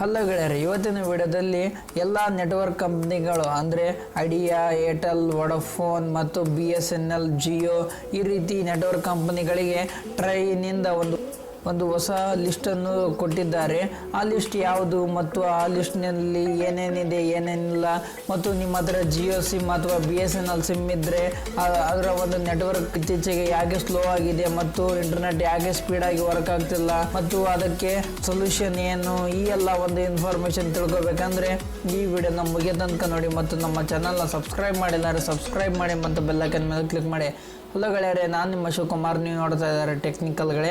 Hello ಗೆಳೆಯರೆ ಇವತ್ತಿನ ವಿಡಿಯೋದಲ್ಲಿ ಎಲ್ಲ ನೆಟ್ವರ್ಕ್ ಕಂಪ್ನಿಗಳು ಅಂದರೆ ಐಡಿಯಾ, ಏರ್ಟೆಲ್, ವೊಡಾಫೋನ್ ಮತ್ತು B S N L, Jio ಈ ರೀತಿ ನೆಟ್ವರ್ಕ್ ಕಂಪ್ನಿಗಳಿಗೆ ಟ್ರೈನಿಂದ ಒಂದು ಒಂದು ಹೊಸ ಲಿಸ್ಟನ್ನು ಕೊಟ್ಟಿದ್ದಾರೆ. ಆ ಲಿಸ್ಟ್ ಯಾವುದು ಮತ್ತು ಆ ಲಿಸ್ಟ್ನಲ್ಲಿ ಏನೇನಿದೆ, ಏನೇನಿಲ್ಲ ಮತ್ತು ನಿಮ್ಮ ಹತ್ರ ಜಿಯೋ ಸಿಮ್ ಅಥವಾ B S N L SIM ಇದ್ದರೆ ಅದರ ಒಂದು ನೆಟ್ವರ್ಕ್ ಇತ್ತೀಚೆಗೆ ಯಾಕೆ ಸ್ಲೋ ಆಗಿದೆ ಮತ್ತು ಇಂಟರ್ನೆಟ್ ಯಾಕೆ ಸ್ಪೀಡಾಗಿ ವರ್ಕ್ ಆಗ್ತಿಲ್ಲ ಮತ್ತು ಅದಕ್ಕೆ ಸೊಲ್ಯೂಷನ್ ಏನು ಈ ಎಲ್ಲ ಒಂದು ಇನ್ಫಾರ್ಮೇಷನ್ ತಿಳ್ಕೊಬೇಕಂದ್ರೆ ಈ ವಿಡಿಯೋನ ಮುಗಿಯ ತನಕ ನೋಡಿ ಮತ್ತು ನಮ್ಮ ಚಾನಲ್ನ ಸಬ್ಸ್ಕ್ರೈಬ್ ಮಾಡಿಲ್ಲ ಸಬ್ಸ್ಕ್ರೈಬ್ ಮಾಡಿ ಮತ್ತು ಬೆಲ್ಲೈಕನ್ ಮೇಲೆ ಕ್ಲಿಕ್ ಮಾಡಿ. ಹಲೋ ಗೆಳೆಯರೆ, ನಾನು ನಿಮ್ಮ ಶಿವಕುಮಾರ್. ನೀವು ನೋಡ್ತಾ ಇದ್ದಾರೆ ಟೆಕ್ನಿಕಲ್ಗಳೇ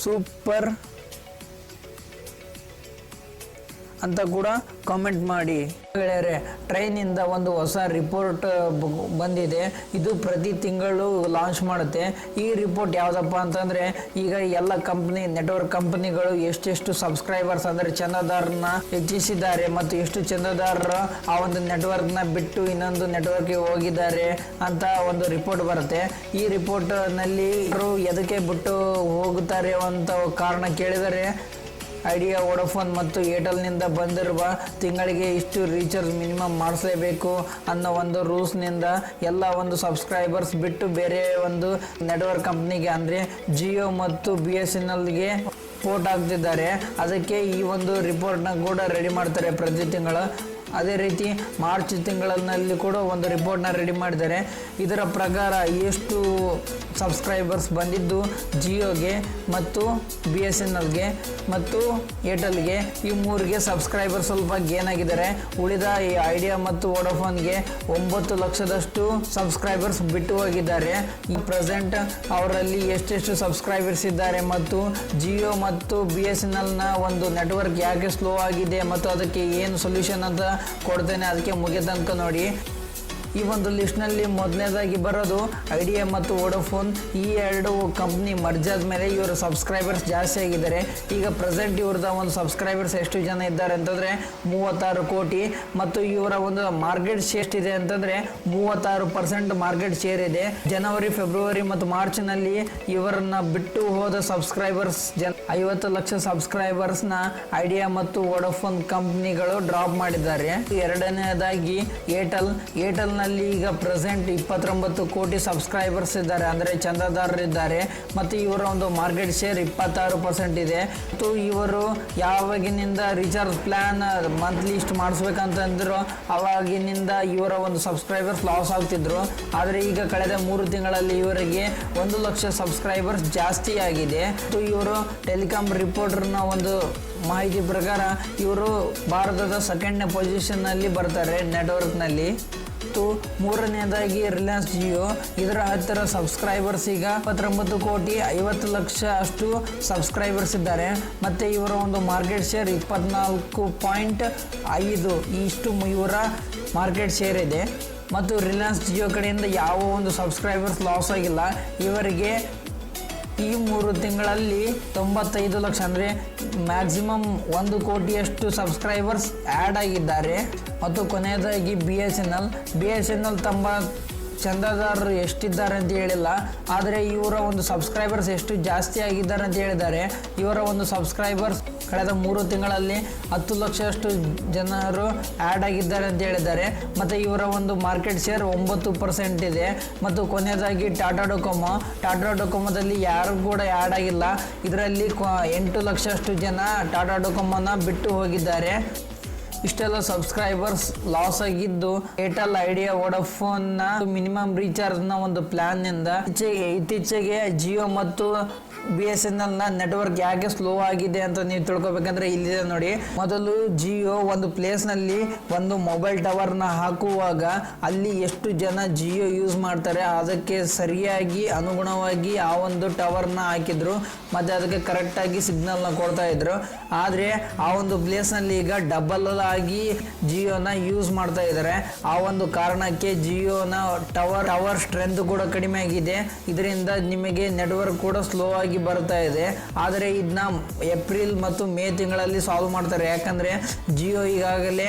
super ಅಂತ ಕೂಡ ಕಾಮೆಂಟ್ ಮಾಡಿ. ಗೆಳೆಯರೆ ಟ್ರೈನಿಂದ ಒಂದು ಹೊಸ ರಿಪೋರ್ಟ್ ಬಂದಿದೆ. ಇದು ಪ್ರತಿ ತಿಂಗಳು ಲಾಂಚ್ ಮಾಡುತ್ತೆ. ಈ ರಿಪೋರ್ಟ್ ಯಾವುದಪ್ಪ ಅಂತಂದರೆ, ಈಗ ಎಲ್ಲ ಕಂಪ್ನಿ ನೆಟ್ವರ್ಕ್ ಕಂಪ್ನಿಗಳು ಎಷ್ಟೆಷ್ಟು ಸಬ್ಸ್ಕ್ರೈಬರ್ಸ್ ಅಂದರೆ ಚಂದಾದಾರನ ಹೆಚ್ಚಿಸಿದ್ದಾರೆ ಮತ್ತು ಎಷ್ಟು ಚಂದಾದಾರರು ಆ ಒಂದು ನೆಟ್ವರ್ಕ್ನ ಬಿಟ್ಟು ಇನ್ನೊಂದು ನೆಟ್ವರ್ಕ್ಗೆ ಹೋಗಿದ್ದಾರೆ ಅಂತ ಒಂದು ರಿಪೋರ್ಟ್ ಬರುತ್ತೆ. ಈ ರಿಪೋರ್ಟ್ನಲ್ಲಿ ಎದಕ್ಕೆ ಬಿಟ್ಟು ಹೋಗುತ್ತಾರೆ ಅಂತ ಕಾರಣ ಕೇಳಿದರೆ ಐಡಿಯಾ, ವೋಡಫೋನ್ ಮತ್ತು ಏರ್ಟೆಲ್ನಿಂದ ಬಂದಿರುವ ತಿಂಗಳಿಗೆ ಇಷ್ಟು ರೀಚಾರ್ಜ್ ಮಿನಿಮಮ್ ಮಾಡಿಸಲೇಬೇಕು ಅನ್ನೋ ಒಂದು ರೂಲ್ಸ್ನಿಂದ ಎಲ್ಲ ಒಂದು ಸಬ್ಸ್ಕ್ರೈಬರ್ಸ್ ಬಿಟ್ಟು ಬೇರೆ ಒಂದು ನೆಟ್ವರ್ಕ್ ಕಂಪ್ನಿಗೆ ಅಂದರೆ ಜಿಯೋ ಮತ್ತು ಬಿ ಎಸ್ ಎನ್ ಎಲ್ಗೆ ಪೋರ್ಟ್ ಆಗ್ತಿದ್ದಾರೆ ಅದಕ್ಕೆ ಈ ಒಂದು ರಿಪೋರ್ಟ್ನ ಕೂಡ ರೆಡಿ ಮಾಡ್ತಾರೆ ಪ್ರತಿ ತಿಂಗಳು. ಅದೇ ರೀತಿ ಮಾರ್ಚ್ ತಿಂಗಳಲ್ಲಿ ಕೂಡ ಒಂದು ರಿಪೋರ್ಟ್ನ ರೆಡಿ ಮಾಡಿದ್ದಾರೆ. ಇದರ ಪ್ರಕಾರ ಎಷ್ಟು ಸಬ್ಸ್ಕ್ರೈಬರ್ಸ್ ಬಂದಿದ್ದು ಜಿಯೋಗೆ ಮತ್ತು ಬಿ ಎಸ್ ಎನ್ ಎಲ್ಗೆ ಮತ್ತು ಏರ್ಟೆಲ್ಗೆ ಈ ಮೂರಿಗೆ ಸಬ್ಸ್ಕ್ರೈಬರ್ ಸ್ವಲ್ಪ ಗೇನ್ ಆಗಿದ್ದಾರೆ ಉಳಿದ ಈ ಐಡಿಯಾ ಮತ್ತು ವೋಡಾಫೋನ್ಗೆ ಒಂಬತ್ತು ಲಕ್ಷದಷ್ಟು ಸಬ್ಸ್ಕ್ರೈಬರ್ಸ್ ಬಿಟ್ಟು ಹೋಗಿದ್ದಾರೆ. ಈ ಪ್ರೆಸೆಂಟ್ ಅವರಲ್ಲಿ ಎಷ್ಟೆಷ್ಟು ಸಬ್ಸ್ಕ್ರೈಬರ್ಸ್ ಇದ್ದಾರೆ ಮತ್ತು ಜಿಯೋ ಮತ್ತು ಬಿ ಎಸ್ ಎನ್ ಎಲ್ನ ಒಂದು ನೆಟ್ವರ್ಕ್ ಯಾಕೆ ಸ್ಲೋ ಆಗಿದೆ ಮತ್ತು ಅದಕ್ಕೆ ಏನು ಸೊಲ್ಯೂಷನ್ ಅಂತ ಕೊಡ್ತೇನೆ. ಅದಕ್ಕೆ ಮುಗಿದ ತನಕ ನೋಡಿ. ಈ ಒಂದು ಲಿಸ್ಟ್ನಲ್ಲಿ ಮೊದಲನೇದಾಗಿ ಬರೋದು ಐಡಿಯಾ ಮತ್ತು ವೋಡೋಫೋನ್. ಈ ಎರಡು ಕಂಪ್ನಿ ಮರ್ಜಾದ ಮೇಲೆ ಇವರು ಸಬ್ಸ್ಕ್ರೈಬರ್ಸ್ ಜಾಸ್ತಿ ಆಗಿದ್ದಾರೆ. ಈಗ ಪ್ರೆಸೆಂಟ್ ಇವ್ರದ ಒಂದು ಸಬ್ಸ್ಕ್ರೈಬರ್ಸ್ ಎಷ್ಟು ಜನ ಇದ್ದಾರೆ ಅಂತಂದರೆ ಮೂವತ್ತಾರು ಕೋಟಿ. ಮತ್ತು ಇವರ ಒಂದು ಮಾರ್ಕೆಟ್ ಶೇರ್ ಎಷ್ಟಿದೆ ಅಂತಂದರೆ ಮೂವತ್ತಾರು ಪರ್ಸೆಂಟ್ ಮಾರ್ಕೆಟ್ ಶೇರ್ ಇದೆ. ಜನವರಿ, ಫೆಬ್ರವರಿ ಮತ್ತು ಮಾರ್ಚ್ನಲ್ಲಿ ಇವರನ್ನ ಬಿಟ್ಟು ಹೋದ ಸಬ್ಸ್ಕ್ರೈಬರ್ಸ್ ಜನ ಐವತ್ತು ಲಕ್ಷ ಸಬ್ಸ್ಕ್ರೈಬರ್ಸ್ನ ಐಡಿಯಾ ಮತ್ತು ವೋಡೋಫೋನ್ ಕಂಪ್ನಿಗಳು ಡ್ರಾಪ್ ಮಾಡಿದ್ದಾರೆ. ಎರಡನೇದಾಗಿ ಏರ್ಟೆಲ್. ಏರ್ಟೆಲ್ನಲ್ಲಿ ಈಗ ಪ್ರೆಸೆಂಟ್ ಇಪ್ಪತ್ತೊಂಬತ್ತು ಕೋಟಿ ಸಬ್ಸ್ಕ್ರೈಬರ್ಸ್ ಇದ್ದಾರೆ. ಅಂದರೆ ಚಂದಾದಾರರಿದ್ದಾರೆ. ಮತ್ತು ಇವರ ಒಂದು ಮಾರ್ಕೆಟ್ ಶೇರ್ ಇಪ್ಪತ್ತಾರು ಪರ್ಸೆಂಟ್ ಇದೆ. ಮತ್ತು ಇವರು ಯಾವಾಗಿನಿಂದ ರಿಚಾರ್ಜ್ ಪ್ಲ್ಯಾನ್ ಮಂತ್ಲಿ ಇಷ್ಟು ಮಾಡಿಸ್ಬೇಕಂತಂದ್ರು ಅವಾಗಿನಿಂದ ಇವರ ಒಂದು ಸಬ್ಸ್ಕ್ರೈಬರ್ಸ್ ಲಾಸ್ ಆಗ್ತಿದ್ರು. ಆದರೆ ಈಗ ಕಳೆದ ಮೂರು ತಿಂಗಳಲ್ಲಿ ಇವರಿಗೆ ಒಂದು ಲಕ್ಷ ಸಬ್ಸ್ಕ್ರೈಬರ್ಸ್ ಜಾಸ್ತಿ ಆಗಿದೆ. ಮತ್ತು ಇವರು ಟೆಲಿಕಾಮ್ ರಿಪೋರ್ಟರ್ನ ಒಂದು ಮಾಹಿತಿ ಪ್ರಕಾರ ಇವರು ಭಾರತದ ಸೆಕೆಂಡ್ನೇ ಪೊಸಿಷನ್ನಲ್ಲಿ ಬರ್ತಾರೆ ನೆಟ್ವರ್ಕ್ನಲ್ಲಿ ಮತ್ತು ಮೂರನೇದಾಗಿ ರಿಲಯನ್ಸ್ ಜಿಯೋ ಇದರ ಹತ್ತಿರ ಸಬ್ಸ್ಕ್ರೈಬರ್ಸ್ ಈಗ ಇಪ್ಪತ್ತೊಂಬತ್ತು ಕೋಟಿ ಐವತ್ತು ಲಕ್ಷ ಅಷ್ಟು ಸಬ್ಸ್ಕ್ರೈಬರ್ಸ್ ಇದ್ದಾರೆ. ಮತ್ತು ಇವರ ಒಂದು ಮಾರ್ಕೆಟ್ ಶೇರ್ ಇಪ್ಪತ್ನಾಲ್ಕು ಪಾಯಿಂಟ್ ಐದು. ಇಷ್ಟು ಇವರ ಮಾರ್ಕೆಟ್ ಶೇರ್ ಇದೆ. ಮತ್ತು ರಿಲಯನ್ಸ್ ಜಿಯೋ ಕಡೆಯಿಂದ ಯಾವ ಒಂದು ಸಬ್ಸ್ಕ್ರೈಬರ್ಸ್ ಲಾಸ್ ಆಗಿಲ್ಲ. ಇವರಿಗೆ ಈ ಮೂರು ತಿಂಗಳಲ್ಲಿ ತೊಂಬತ್ತೈದು ಲಕ್ಷ ಅಂದರೆ ಮ್ಯಾಕ್ಸಿಮಮ್ ಒಂದು ಕೋಟಿಯಷ್ಟು ಸಬ್ಸ್ಕ್ರೈಬರ್ಸ್ ಆ್ಯಡ್ ಆಗಿದ್ದಾರೆ. ಮತ್ತು ಕೊನೆಯದಾಗಿ B S N L B S N L ತಮ್ಮ ಚಂದಾದಾರರು ಎಷ್ಟಿದ್ದಾರೆ ಅಂತ ಹೇಳಿಲ್ಲ. ಆದರೆ ಇವರ ಒಂದು ಸಬ್ಸ್ಕ್ರೈಬರ್ಸ್ ಎಷ್ಟು ಜಾಸ್ತಿ ಆಗಿದ್ದಾರೆ ಅಂತ ಹೇಳಿದ್ದಾರೆ. ಇವರ ಒಂದು ಸಬ್ಸ್ಕ್ರೈಬರ್ಸ್ ಕಳೆದ ಮೂರು ತಿಂಗಳಲ್ಲಿ ಹತ್ತು ಲಕ್ಷಷ್ಟು ಜನರು ಆ್ಯಡ್ ಆಗಿದ್ದಾರೆ ಅಂತ ಹೇಳಿದ್ದಾರೆ. ಮತ್ತು ಇವರ ಒಂದು ಮಾರ್ಕೆಟ್ ಶೇರ್ ಒಂಬತ್ತು ಪರ್ಸೆಂಟ್ ಇದೆ. ಮತ್ತು ಕೊನೆಯದಾಗಿ ಟಾಟಾ ಡೊಕೊಮೊ ಟಾಟಾ ಡೊಕೊಮೊದಲ್ಲಿ ಯಾರು ಕೂಡ ಆ್ಯಡ್ ಆಗಿಲ್ಲ. ಇದರಲ್ಲಿ ಎಂಟು ಲಕ್ಷಷ್ಟು ಜನ ಟಾಟಾ ಡೊಕೊಮೊನ ಬಿಟ್ಟು ಹೋಗಿದ್ದಾರೆ. ಇಷ್ಟೆಲ್ಲ ಸಬ್ಸ್ಕ್ರೈಬರ್ಸ್ ಲಾಸ್ ಆಗಿದ್ದು ಏರ್ಟೆಲ್ ಐಡಿಯಾ ವೋಡಫೋನ್ನ ಮಿನಿಮಮ್ ರೀಚಾರ್ಜ್ನ ಒಂದು ಪ್ಲಾನ್ನಿಂದ ಇತ್ತೀಚೆಗೆ ಇತ್ತೀಚೆಗೆ ಜಿಯೋ ಮತ್ತು ಬಿ ಎಸ್ ಎನ್ ಎಲ್ನ ನೆಟ್ವರ್ಕ್ ಯಾಕೆ ಸ್ಲೋ ಆಗಿದೆ ಅಂತ ನೀವು ತಿಳ್ಕೊಬೇಕಂದ್ರೆ ಇಲ್ಲಿದೆ ನೋಡಿ. ಮೊದಲು ಜಿಯೋ ಒಂದು ಪ್ಲೇಸ್ನಲ್ಲಿ ಒಂದು ಮೊಬೈಲ್ ಟವರ್ನ ಹಾಕುವಾಗ ಅಲ್ಲಿ ಎಷ್ಟು ಜನ ಜಿಯೋ ಯೂಸ್ ಮಾಡ್ತಾರೆ ಅದಕ್ಕೆ ಸರಿಯಾಗಿ, ಅನುಗುಣವಾಗಿ ಆ ಒಂದು ಟವರ್ನ ಹಾಕಿದ್ರು. ಮತ್ತೆ ಅದಕ್ಕೆ ಕರೆಕ್ಟ್ ಆಗಿ ಸಿಗ್ನಲ್ನ ಕೊಡ್ತಾ ಇದ್ರು. ಆದ್ರೆ ಆ ಒಂದು ಪ್ಲೇಸ್ನಲ್ಲಿ ಈಗ ಡಬಲ್ ಆಗಿ ಜಿಯೋನ ಯೂಸ್ ಮಾಡ್ತಾ ಇದ್ದಾರೆ. ಆ ಒಂದು ಕಾರಣಕ್ಕೆ ಜಿಯೋನ ಟವರ್ ಟವರ್ ಸ್ಟ್ರೆಂತ್ ಕೂಡ ಕಡಿಮೆ ಆಗಿದೆ. ಇದರಿಂದ ನಿಮಗೆ ನೆಟ್ವರ್ಕ್ ಕೂಡ ಸ್ಲೋ ಆಗಿ ಬರ್ತಾ ಇದೆ. ಆದರೆ ಇದನ್ನ ಏಪ್ರಿಲ್ ಮತ್ತು ಮೇ ತಿಂಗಳಲ್ಲಿ ಸಾಲ್ವ್ ಮಾಡ್ತಾರೆ. ಯಾಕಂದ್ರೆ ಜಿಯೋ ಈಗಾಗಲೇ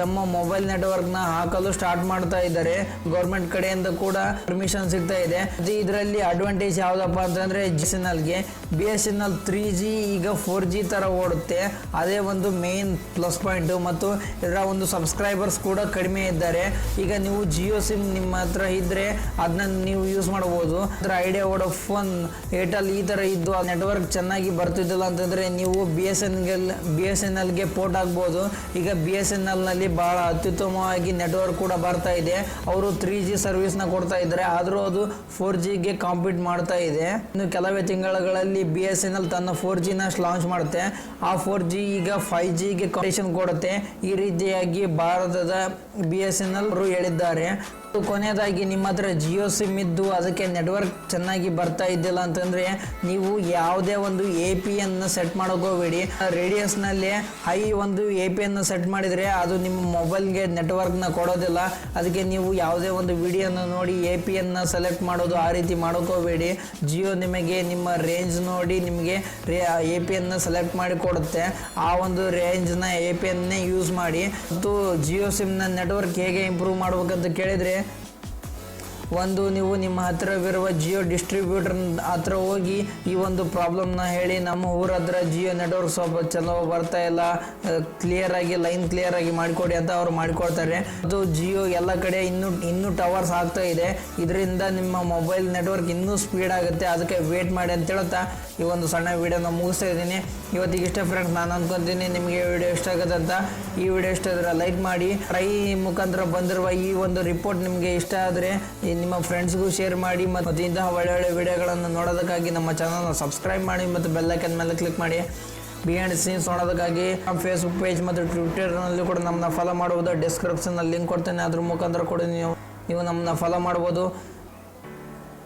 ತಮ್ಮ ಮೊಬೈಲ್ ನೆಟ್ವರ್ಕ್ನ ಹಾಕಲು ಸ್ಟಾರ್ಟ್ ಮಾಡ್ತಾ ಇದ್ದಾರೆ. ಗೌರ್ಮೆಂಟ್ ಕಡೆಯಿಂದ ಕೂಡ ಪರ್ಮಿಷನ್ ಸಿಗ್ತಾ ಇದೆ. ಇದರಲ್ಲಿ ಅಡ್ವಾಂಟೇಜ್ ಯಾವುದಪ್ಪ ಅಂತಂದ್ರೆ G S N ಎಲ್ಗೆ B S N L three G ಈಗ ಫೋರ್ ಜಿ ತರ ಓಡುತ್ತೆ. ಅದೇ ಒಂದು ಮೇನ್ ಪ್ಲಸ್ ಪಾಯಿಂಟ್ ಮತ್ತು ಇದರ ಒಂದು ಸಬ್ಸ್ಕ್ರೈಬರ್ಸ್ ಕೂಡ ಕಡಿಮೆ ಇದ್ದಾರೆ. ಈಗ ನೀವು ಜಿಯೋ ಸಿಮ್ ನಿಮ್ಮ ಹತ್ರ ಇದ್ರೆ ಅದನ್ನ ನೀವು ಯೂಸ್ ಮಾಡಬಹುದು ಅದರ ಐಡಿಯಾ ವೋಡಫೋನ್ ಏರ್ಟೆಲ್ ಈ ತರ ಇದ್ದು ಆ ನೆಟ್ವರ್ಕ್ ಚೆನ್ನಾಗಿ ಬರ್ತಿದ್ದಿಲ್ಲ ಅಂತಂದ್ರೆ ನೀವು B S N L B S N ಎಲ್ಗೆ port ಆಗ್ಬೋದು. ಈಗ ಬಿ ಎಸ್ ಎನ್ ಎಲ್ ನಲ್ಲಿ ಬಹಳ ಅತ್ಯುತ್ತಮವಾಗಿ ನೆಟ್ವರ್ಕ್ ಕೂಡ ಬರ್ತಾ ಇದೆ. ಅವರು ತ್ರೀ ಜಿ ಸರ್ವಿಸ್ನ ಕೊಡ್ತಾ ಇದ್ದಾರೆ. ಆದರೂ ಅದು ಫೋರ್ ಜಿಗೆ ಕಾಂಪೀಟ್ ಮಾಡ್ತಾ ಇದೆ. ಇನ್ನು ಕೆಲವೇ ತಿಂಗಳುಗಳಲ್ಲಿ ಬಿ ಎಸ್ ಎನ್ ಎಲ್ ತನ್ನ ಫೋರ್ ಜಿನ ಲಾಂಚ್ ಮಾಡುತ್ತೆ. ಆ ಫೋರ್ ಜಿ ಈಗ ಫೈವ್ ಜಿಗೆ ಕಂಡೀಷನ್ ಕೊಡುತ್ತೆ. ಈ ರೀತಿಯಾಗಿ ಭಾರತದ ಬಿ ಎಸ್ ಎನ್ ಎಲ್ ಹೇಳಿದ್ದಾರೆ. ಮತ್ತು ಕೊನೆಯದಾಗಿ ನಿಮ್ಮ ಹತ್ರ ಜಿಯೋ ಸಿಮ್ ಇದ್ದು ಅದಕ್ಕೆ ನೆಟ್ವರ್ಕ್ ಚೆನ್ನಾಗಿ ಬರ್ತಾ ಇದ್ದಿಲ್ಲ ಅಂತಂದ್ರೆ ನೀವು ಯಾವುದೇ ಒಂದು ಎ ಪಿ ಅನ್ನು ಸೆಟ್ ಮಾಡೋಕೆ ರೇಡಿಯಸ್ ರೇಡಿಯಸ್ನಲ್ಲಿ ಹೈ ಒಂದು ಎ ಪಿ ಅನ್ನು ಸೆಟ್ ಮಾಡಿದರೆ ಅದು ನಿಮ್ಮ ಮೊಬೈಲ್ಗೆ ನೆಟ್ವರ್ಕ್ನ ಕೊಡೋದಿಲ್ಲ. ಅದಕ್ಕೆ ನೀವು ಯಾವುದೇ ಒಂದು ವಿಡಿಯೋನ ನೋಡಿ ಎ ಪಿ ಎನ್ನ ಸೆಲೆಕ್ಟ್ ಮಾಡೋದು ಆ ರೀತಿ ಮಾಡ್ಕೋಬೇಡಿ. ಜಿಯೋ ನಿಮಗೆ ನಿಮ್ಮ ರೇಂಜ್ ನೋಡಿ ನಿಮಗೆ ಎ ಪಿ ಎನ್ನ ಸೆಲೆಕ್ಟ್ ಮಾಡಿ ಕೊಡುತ್ತೆ. ಆ ಒಂದು ರೇಂಜ್ನ ಎ ಪಿ ಎನ್ನೇ ಯೂಸ್ ಮಾಡಿ. ಮತ್ತು ಜಿಯೋ ಸಿಮ್ನ ನೆಟ್ವರ್ಕ್ ಹೇಗೆ ಇಂಪ್ರೂವ್ ಮಾಡ್ಬೇಕಂತ ಕೇಳಿದರೆ ಒಂದು ನೀವು ನಿಮ್ಮ ಹತ್ತಿರವಿರುವ ಜಿಯೋ ಡಿಸ್ಟ್ರಿಬ್ಯೂಟರ್ ಹತ್ರ ಹೋಗಿ ಈ ಒಂದು ಪ್ರಾಬ್ಲಮ್ನ ಹೇಳಿ ನಮ್ಮ ಊರ ಹತ್ರ ಜಿಯೋ ನೆಟ್ವರ್ಕ್ ಸ್ವಲ್ಪ ಚಲೋ ಬರ್ತಾ ಇಲ್ಲ ಕ್ಲಿಯರ್ ಆಗಿ ಲೈನ್ ಕ್ಲಿಯರ್ ಆಗಿ ಮಾಡಿಕೊಡಿ ಅಂತ ಅವ್ರು ಮಾಡಿಕೊಡ್ತಾರೆ. ಅದು ಜಿಯೋ ಎಲ್ಲ ಕಡೆ ಇನ್ನೂ ಇನ್ನೂ ಟವರ್ಸ್ ಆಗ್ತಾ ಇದೆ. ಇದರಿಂದ ನಿಮ್ಮ ಮೊಬೈಲ್ ನೆಟ್ವರ್ಕ್ ಇನ್ನೂ ಸ್ಪೀಡ್ ಆಗುತ್ತೆ. ಅದಕ್ಕೆ ವೇಟ್ ಮಾಡಿ ಅಂತ ಹೇಳುತ್ತಾ ಈ ಒಂದು ಸಣ್ಣ ವಿಡಿಯೋನ ಮುಗಿಸ್ತಾ ಇದ್ದೀನಿ. ಇವತ್ತಿಗೆ ಇಷ್ಟ ಫ್ರೆಂಡ್ಸ್ ನಾನು ಅನ್ಕೊಂತೀನಿ ನಿಮಗೆ ವಿಡಿಯೋ ಇಷ್ಟ ಆಗುತ್ತೆ ಅಂತ. ಈ ವಿಡಿಯೋ ಇಷ್ಟ ಆದರೆ ಲೈಕ್ ಮಾಡಿ. ಟ್ರೈ ಮುಖಾಂತರ ಬಂದಿರುವ ಈ ಒಂದು ರಿಪೋರ್ಟ್ ನಿಮಗೆ ಇಷ್ಟ ಆದರೆ ನಿಮ್ಮ ಫ್ರೆಂಡ್ಸ್ಗೂ ಶೇರ್ ಮಾಡಿ ಮತ್ತು ಇಂತಹ ಒಳ್ಳೆ ಒಳ್ಳೆ ವಿಡಿಯೋಗಳನ್ನು ನೋಡೋದಕ್ಕಾಗಿ ನಮ್ಮ ಚಾನಲ್ನ ಸಬ್ಸ್ಕ್ರೈಬ್ ಮಾಡಿ ಮತ್ತು ಬೆಲ್ಲೈಕನ್ ಮೇಲೆ ಕ್ಲಿಕ್ ಮಾಡಿ. ಬಿಹೈಂಡ್ ಸೀನ್ಸ್ ನೋಡೋದಕ್ಕಾಗಿ ಫೇಸ್ಬುಕ್ ಪೇಜ್ ಮತ್ತು ಟ್ವಿಟರ್ನಲ್ಲಿ ಕೂಡ ನಮ್ಮನ್ನ ಫಾಲೋ ಮಾಡ್ಬೋದು ಡಿಸ್ಕ್ರಿಪ್ಷನಲ್ಲಿ ಲಿಂಕ್ ಕೊಡ್ತೇನೆ. ಅದ್ರ ಮುಖಾಂತರ ಕೂಡ ನೀವು. ನೀವು ನಮ್ಮನ್ನ ಫಾಲೋ ಮಾಡ್ಬೋದು.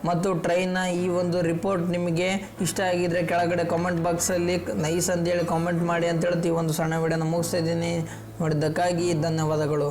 ಮತ್ತು ಟ್ರೈನ್ನ ಈ ಒಂದು ರಿಪೋರ್ಟ್ ನಿಮಗೆ ಇಷ್ಟ ಆಗಿದ್ದರೆ ಕೆಳಗಡೆ ಕಾಮೆಂಟ್ ಬಾಕ್ಸಲ್ಲಿ ನೈಸ್ ಅಂತೇಳಿ ಕಾಮೆಂಟ್ ಮಾಡಿ ಅಂತ ಹೇಳ್ತೀವಿ. ಒಂದು ಸಣ್ಣ ವಿಡಿಯೋನ ಮುಗಿಸ್ತಾ ಇದ್ದೀನಿ. ನೋಡಿದ್ದಕ್ಕಾಗಿ ಧನ್ಯವಾದಗಳು.